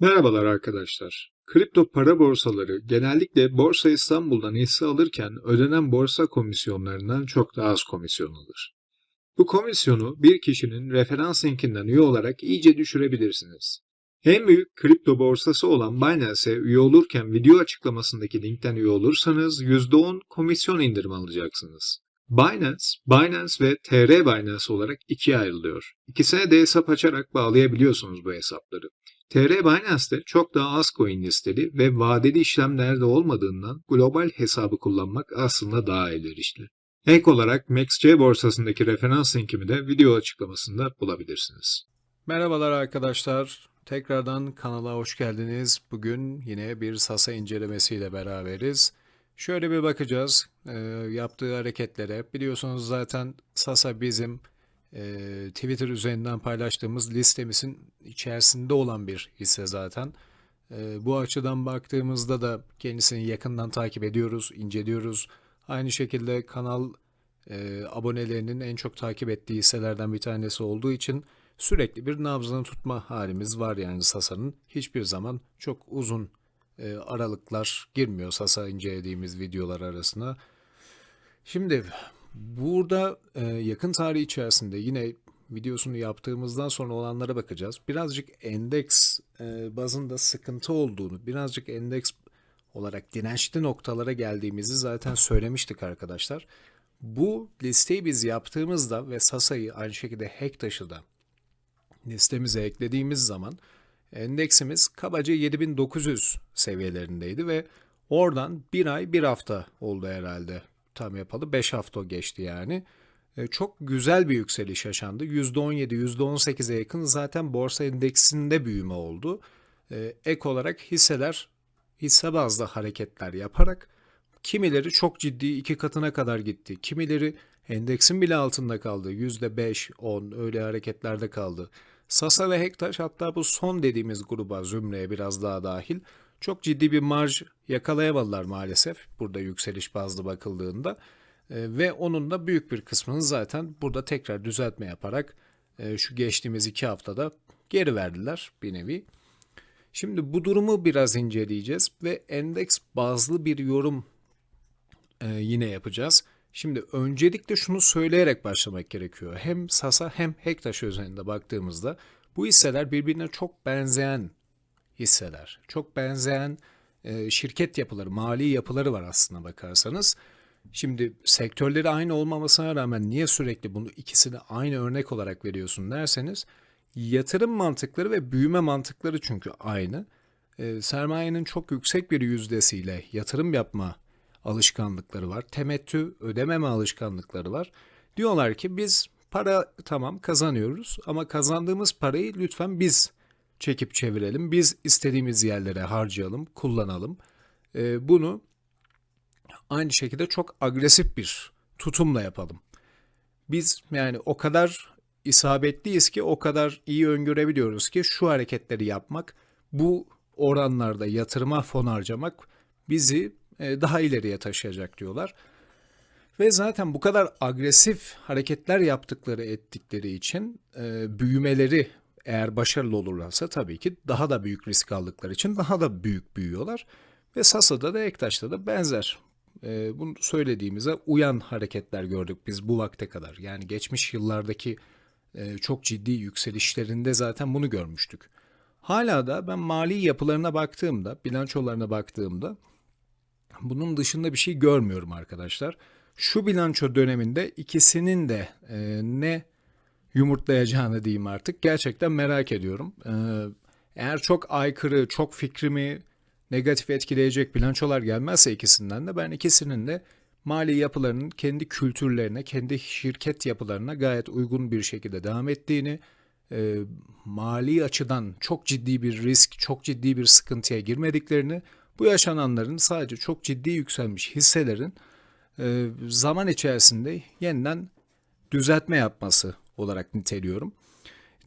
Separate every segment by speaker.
Speaker 1: Merhabalar arkadaşlar. Kripto para borsaları genellikle Borsa İstanbul'dan hisse alırken ödenen borsa komisyonlarından çok daha az komisyon alır. Bu komisyonu bir kişinin referans linkinden üye olarak iyice düşürebilirsiniz. En büyük kripto borsası olan Binance'e üye olurken video açıklamasındaki linkten üye olursanız %10 komisyon indirimi alacaksınız. Binance, Binance ve TR Binance olarak ikiye ayrılıyor. İkisine de hesap açarak bağlayabiliyorsunuz bu hesapları. TR Binance'de çok daha az coin listeli ve vadeli işlemlerde olmadığından global hesabı kullanmak aslında daha elverişli. Ek olarak MaxC borsasındaki referans linkimi de video açıklamasında bulabilirsiniz.
Speaker 2: Merhabalar arkadaşlar. Tekrardan kanala hoş geldiniz. Bugün yine bir Sasa incelemesiyle beraberiz. Şöyle bir bakacağız e, yaptığı hareketlere. Biliyorsunuz zaten Sasa bizim Twitter üzerinden paylaştığımız listemizin içerisinde olan bir hisse zaten. E, bu açıdan baktığımızda da kendisini yakından takip ediyoruz, inceliyoruz. Aynı şekilde kanal e, abonelerinin en çok takip ettiği hisselerden bir tanesi olduğu için sürekli bir nabzını tutma halimiz var yani Sasa'nın. Hiçbir zaman çok uzun e, aralıklar girmiyor Sasa incelediğimiz videolar arasına. Şimdi burada e, yakın tarih içerisinde yine videosunu yaptığımızdan sonra olanlara bakacağız. Birazcık endeks e, bazında sıkıntı olduğunu, birazcık endeks olarak dirençli noktalara geldiğimizi zaten söylemiştik arkadaşlar. Bu listeyi biz yaptığımızda ve Sasa'yı aynı şekilde Hektaş'ı da listemize eklediğimiz zaman endeksimiz kabaca 7900 seviyelerindeydi ve oradan bir ay bir hafta oldu herhalde tam yapalı 5 hafta geçti yani. E, Çok güzel bir yükseliş yaşandı. %17, %18'e yakın zaten borsa endeksinde büyüme oldu. E, Ek olarak hisseler hisse bazlı hareketler yaparak kimileri çok ciddi iki katına kadar gitti. Kimileri endeksin bile altında kaldı. %5, 10 öyle hareketlerde kaldı. Sasa ve Hektaş hatta bu son dediğimiz gruba zümreye biraz daha dahil çok ciddi bir marj yakalayamadılar maalesef burada yükseliş bazlı bakıldığında. E, ve onun da büyük bir kısmını zaten burada tekrar düzeltme yaparak e, şu geçtiğimiz iki haftada geri verdiler bir nevi. Şimdi bu durumu biraz inceleyeceğiz ve endeks bazlı bir yorum e, yine yapacağız. Şimdi öncelikle şunu söyleyerek başlamak gerekiyor. Hem Sasa hem Hektaş üzerinde baktığımızda bu hisseler birbirine çok benzeyen hisseler. Çok benzeyen e, şirket yapıları, mali yapıları var aslına bakarsanız. Şimdi sektörleri aynı olmamasına rağmen niye sürekli bunu ikisini aynı örnek olarak veriyorsun derseniz yatırım mantıkları ve büyüme mantıkları çünkü aynı. E, sermayenin çok yüksek bir yüzdesiyle yatırım yapma alışkanlıkları var. Temettü ödememe alışkanlıkları var. Diyorlar ki biz para tamam kazanıyoruz ama kazandığımız parayı lütfen biz çekip çevirelim. Biz istediğimiz yerlere harcayalım, kullanalım. E, bunu aynı şekilde çok agresif bir tutumla yapalım. Biz yani o kadar isabetliyiz ki o kadar iyi öngörebiliyoruz ki şu hareketleri yapmak, bu oranlarda yatırıma fon harcamak bizi e, daha ileriye taşıyacak diyorlar. Ve zaten bu kadar agresif hareketler yaptıkları ettikleri için e, büyümeleri eğer başarılı olurlarsa tabii ki daha da büyük risk aldıkları için daha da büyük büyüyorlar. Ve Sasa'da da Ektaş'ta da benzer. E, bunu söylediğimize uyan hareketler gördük biz bu vakte kadar. Yani geçmiş yıllardaki e, çok ciddi yükselişlerinde zaten bunu görmüştük. Hala da ben mali yapılarına baktığımda, bilançolarına baktığımda bunun dışında bir şey görmüyorum arkadaşlar. Şu bilanço döneminde ikisinin de e, ne yumurtlayacağını diyeyim artık gerçekten merak ediyorum. E, eğer çok aykırı, çok fikrimi negatif etkileyecek bilançolar gelmezse ikisinden de ben ikisinin de mali yapılarının kendi kültürlerine, kendi şirket yapılarına gayet uygun bir şekilde devam ettiğini, e, mali açıdan çok ciddi bir risk, çok ciddi bir sıkıntıya girmediklerini, bu yaşananların sadece çok ciddi yükselmiş hisselerin e, zaman içerisinde yeniden düzeltme yapması olarak niteliyorum.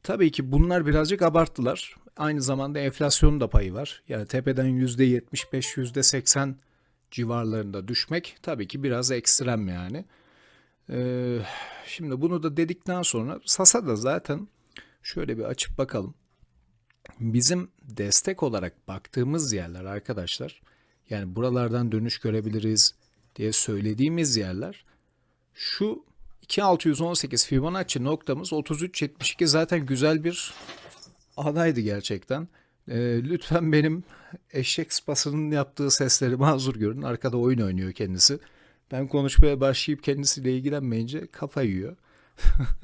Speaker 2: Tabii ki bunlar birazcık abarttılar. Aynı zamanda enflasyonun da payı var. Yani tepeden %75, %80 civarlarında düşmek tabii ki biraz ekstrem yani. Ee, şimdi bunu da dedikten sonra Sasa da zaten şöyle bir açıp bakalım. bizim destek olarak baktığımız yerler arkadaşlar yani buralardan dönüş görebiliriz diye söylediğimiz yerler şu 2618 Fibonacci noktamız 33.72 zaten güzel bir adaydı gerçekten. Ee, lütfen benim eşek sıpasının yaptığı sesleri mazur görün. Arkada oyun oynuyor kendisi. Ben konuşmaya başlayıp kendisiyle ilgilenmeyince kafa yiyor.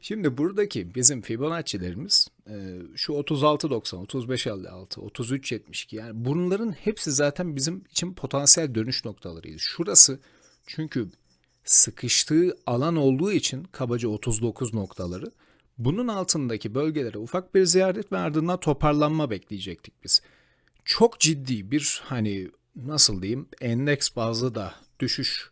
Speaker 2: Şimdi buradaki bizim Fibonacci'lerimiz e, şu 36.90, 35.56, 33.72 yani bunların hepsi zaten bizim için potansiyel dönüş noktalarıydı. Şurası çünkü sıkıştığı alan olduğu için kabaca 39 noktaları bunun altındaki bölgelere ufak bir ziyaret ve ardından toparlanma bekleyecektik biz. Çok ciddi bir hani nasıl diyeyim endeks bazlı da düşüş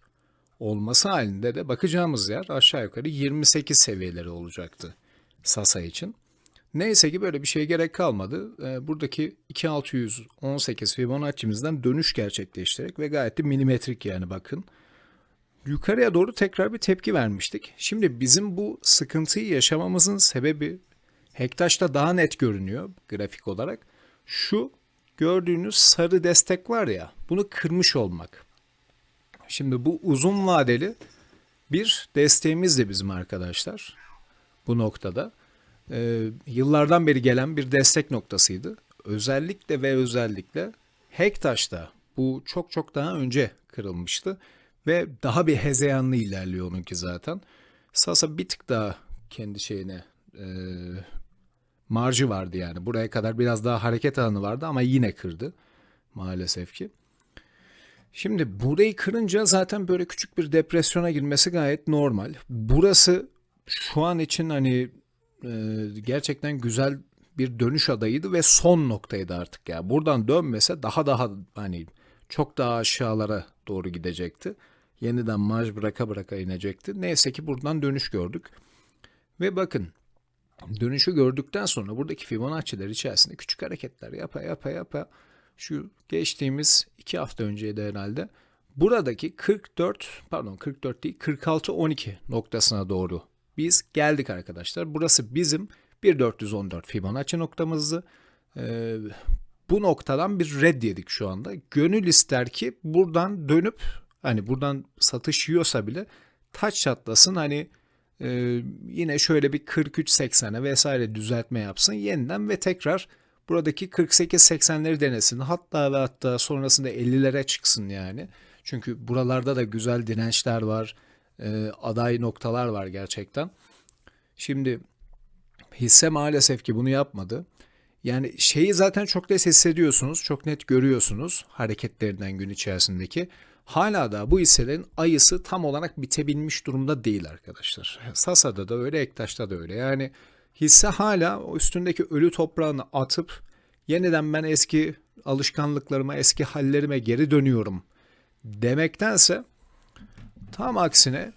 Speaker 2: olması halinde de bakacağımız yer aşağı yukarı 28 seviyeleri olacaktı Sasa için. Neyse ki böyle bir şeye gerek kalmadı. Ee, buradaki 2618 Fibonacci'mizden dönüş gerçekleştirerek ve gayet de milimetrik yani bakın. Yukarıya doğru tekrar bir tepki vermiştik. Şimdi bizim bu sıkıntıyı yaşamamızın sebebi Hektaş'ta daha net görünüyor grafik olarak. Şu gördüğünüz sarı destek var ya bunu kırmış olmak. Şimdi bu uzun vadeli bir desteğimiz de bizim arkadaşlar bu noktada. Ee, yıllardan beri gelen bir destek noktasıydı. Özellikle ve özellikle Hektaş'ta bu çok çok daha önce kırılmıştı ve daha bir hezeyanlı ilerliyor onunki zaten. Sasa bir tık daha kendi şeyine e, marjı vardı yani. Buraya kadar biraz daha hareket alanı vardı ama yine kırdı maalesef ki. Şimdi burayı kırınca zaten böyle küçük bir depresyona girmesi gayet normal. Burası şu an için hani e, gerçekten güzel bir dönüş adayıydı ve son noktaydı artık ya. Buradan dönmese daha daha hani çok daha aşağılara doğru gidecekti. Yeniden marj bıraka bıraka inecekti. Neyse ki buradan dönüş gördük. Ve bakın dönüşü gördükten sonra buradaki Fibonacci'ler içerisinde küçük hareketler yapa yapa yapa şu geçtiğimiz iki hafta önceydi herhalde. Buradaki 44 pardon 44 değil 46 12 noktasına doğru biz geldik arkadaşlar. Burası bizim 1414 Fibonacci noktamızdı. Ee, bu noktadan bir red yedik şu anda. Gönül ister ki buradan dönüp hani buradan satış yiyorsa bile taç çatlasın hani e, yine şöyle bir 43.80'e vesaire düzeltme yapsın yeniden ve tekrar buradaki 48-80'leri denesin. Hatta ve hatta sonrasında 50'lere çıksın yani. Çünkü buralarda da güzel dirençler var. E, aday noktalar var gerçekten. Şimdi hisse maalesef ki bunu yapmadı. Yani şeyi zaten çok net hissediyorsunuz, çok net görüyorsunuz hareketlerinden gün içerisindeki. Hala da bu hisselerin ayısı tam olarak bitebilmiş durumda değil arkadaşlar. Sasa'da da öyle, Ektaş'ta da öyle. Yani hisse hala üstündeki ölü toprağını atıp yeniden ben eski alışkanlıklarıma, eski hallerime geri dönüyorum demektense tam aksine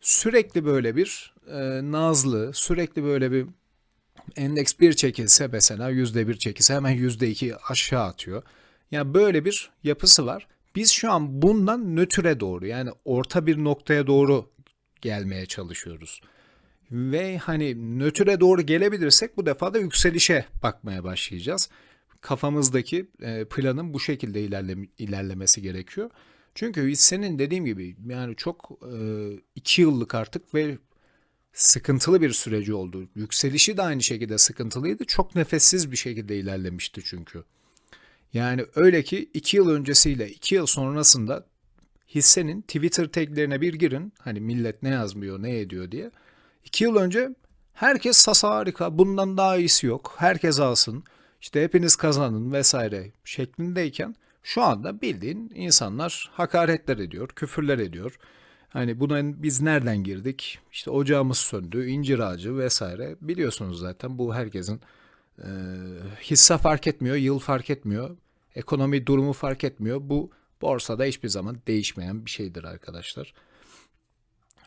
Speaker 2: sürekli böyle bir e, nazlı, sürekli böyle bir endeks bir çekilse mesela yüzde bir çekilse hemen yüzde iki aşağı atıyor. Yani böyle bir yapısı var. Biz şu an bundan nötre doğru yani orta bir noktaya doğru gelmeye çalışıyoruz. Ve hani nötre doğru gelebilirsek bu defa da yükselişe bakmaya başlayacağız. Kafamızdaki e, planın bu şekilde ilerleme, ilerlemesi gerekiyor. Çünkü hissenin dediğim gibi yani çok e, iki yıllık artık ve sıkıntılı bir süreci oldu. Yükselişi de aynı şekilde sıkıntılıydı. Çok nefessiz bir şekilde ilerlemişti çünkü. Yani öyle ki 2 yıl öncesiyle 2 yıl sonrasında hissenin Twitter taglerine bir girin. Hani millet ne yazmıyor, ne ediyor diye. 2 yıl önce herkes sasa harika, bundan daha iyisi yok. Herkes alsın, işte hepiniz kazanın vesaire şeklindeyken şu anda bildiğin insanlar hakaretler ediyor, küfürler ediyor. Hani buna biz nereden girdik? İşte ocağımız söndü, incir ağacı vesaire. Biliyorsunuz zaten bu herkesin e, hisse fark etmiyor, yıl fark etmiyor. Ekonomi durumu fark etmiyor. Bu borsada hiçbir zaman değişmeyen bir şeydir arkadaşlar.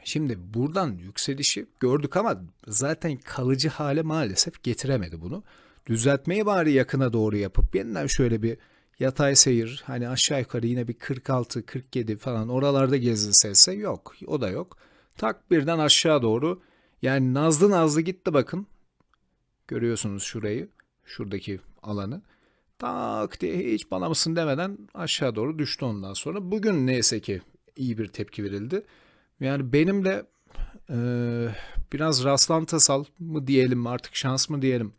Speaker 2: Şimdi buradan yükselişi gördük ama zaten kalıcı hale maalesef getiremedi bunu. Düzeltmeyi bari yakına doğru yapıp yeniden şöyle bir yatay seyir hani aşağı yukarı yine bir 46 47 falan oralarda gezilse yok. O da yok. Tak birden aşağı doğru yani nazlı nazlı gitti bakın. Görüyorsunuz şurayı, şuradaki alanı. Tak diye hiç bana mısın demeden aşağı doğru düştü ondan sonra. Bugün neyse ki iyi bir tepki verildi. Yani benim de e, biraz rastlantısal mı diyelim artık şans mı diyelim.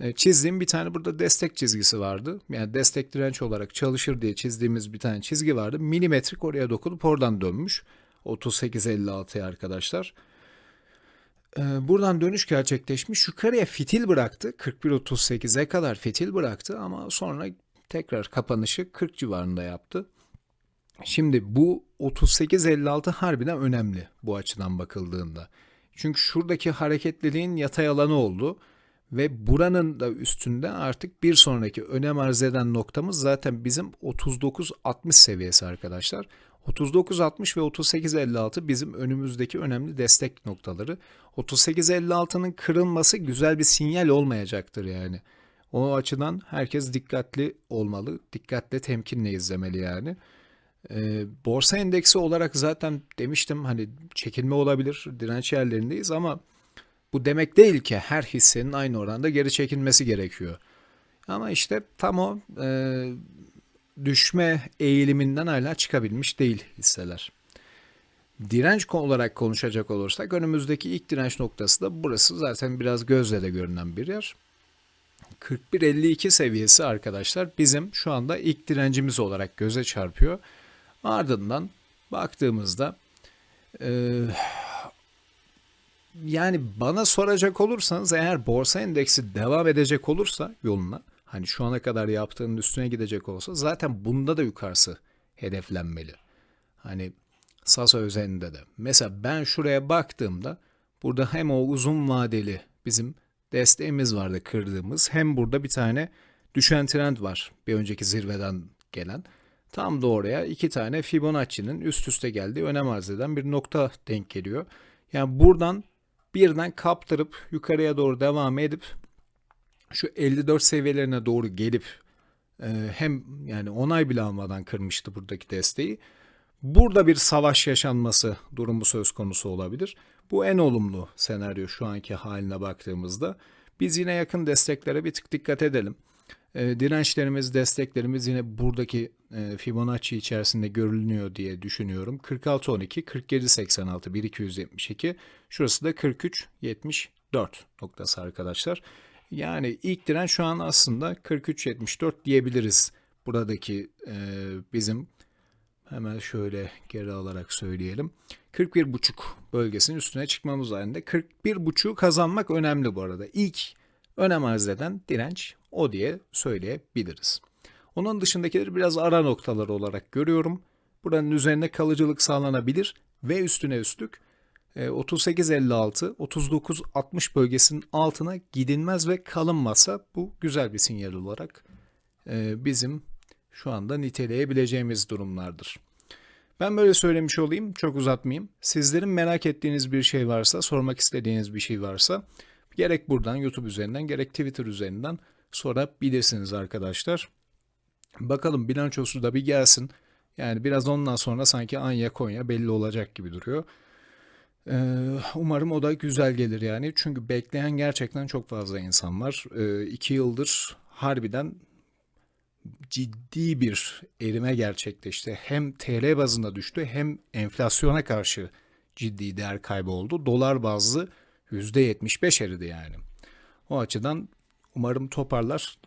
Speaker 2: E, çizdiğim bir tane burada destek çizgisi vardı. Yani destek direnç olarak çalışır diye çizdiğimiz bir tane çizgi vardı. Milimetrik oraya dokunup oradan dönmüş. 38.56'ya arkadaşlar. E, buradan dönüş gerçekleşmiş. Yukarıya fitil bıraktı. 41.38'e kadar fitil bıraktı ama sonra tekrar kapanışı 40 civarında yaptı. Şimdi bu 38.56 harbiden önemli bu açıdan bakıldığında. Çünkü şuradaki hareketliliğin yatay alanı oldu ve buranın da üstünde artık bir sonraki önem arz eden noktamız zaten bizim 39.60 seviyesi arkadaşlar. 39.60 ve 38.56 bizim önümüzdeki önemli destek noktaları. 38.56'nın kırılması güzel bir sinyal olmayacaktır yani. O açıdan herkes dikkatli olmalı, dikkatle temkinle izlemeli yani. E, borsa endeksi olarak zaten demiştim hani çekilme olabilir, direnç yerlerindeyiz ama bu demek değil ki her hissenin aynı oranda geri çekilmesi gerekiyor. Ama işte tam o e, düşme eğiliminden hala çıkabilmiş değil hisseler. Direnç olarak konuşacak olursak önümüzdeki ilk direnç noktası da burası zaten biraz gözle de görünen bir yer. 41.52 seviyesi arkadaşlar bizim şu anda ilk direncimiz olarak göze çarpıyor. Ardından baktığımızda e, yani bana soracak olursanız eğer borsa endeksi devam edecek olursa yoluna hani şu ana kadar yaptığının üstüne gidecek olsa zaten bunda da yukarısı hedeflenmeli. Hani Sasa özelinde de. Mesela ben şuraya baktığımda burada hem o uzun vadeli bizim desteğimiz vardı kırdığımız hem burada bir tane düşen trend var bir önceki zirveden gelen. Tam da oraya iki tane Fibonacci'nin üst üste geldiği önem arz eden bir nokta denk geliyor. Yani buradan birden kaptırıp yukarıya doğru devam edip şu 54 seviyelerine doğru gelip e, hem yani onay bile almadan kırmıştı buradaki desteği. Burada bir savaş yaşanması durumu söz konusu olabilir. Bu en olumlu senaryo şu anki haline baktığımızda. Biz yine yakın desteklere bir tık dikkat edelim. E, dirençlerimiz, desteklerimiz yine buradaki e, Fibonacci içerisinde görülüyor diye düşünüyorum. 46.12, 47.86, 1272. Şurası da 43.74 noktası arkadaşlar. Yani ilk direnç şu an aslında 43.74 diyebiliriz. Buradaki e, bizim hemen şöyle geri alarak söyleyelim. 41.5 bölgesinin üstüne çıkmamız halinde 41.5'u kazanmak önemli bu arada. İlk önem arz eden direnç o diye söyleyebiliriz. Onun dışındakileri biraz ara noktalar olarak görüyorum. Buranın üzerine kalıcılık sağlanabilir ve üstüne üstlük 38.56, 39.60 bölgesinin altına gidilmez ve kalınmazsa bu güzel bir sinyal olarak e, bizim şu anda niteleyebileceğimiz durumlardır. Ben böyle söylemiş olayım, çok uzatmayayım. Sizlerin merak ettiğiniz bir şey varsa, sormak istediğiniz bir şey varsa gerek buradan YouTube üzerinden gerek Twitter üzerinden sorabilirsiniz arkadaşlar. Bakalım bilançosu da bir gelsin. Yani biraz ondan sonra sanki Anya Konya belli olacak gibi duruyor. Umarım o da güzel gelir yani. Çünkü bekleyen gerçekten çok fazla insan var. İki yıldır harbiden ciddi bir erime gerçekleşti. Hem TL bazında düştü hem enflasyona karşı ciddi değer kaybı oldu. Dolar bazlı %75 eridi yani. O açıdan umarım toparlar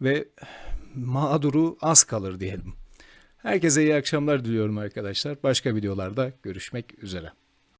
Speaker 2: ve mağduru az kalır diyelim. Herkese iyi akşamlar diliyorum arkadaşlar. Başka videolarda görüşmek üzere.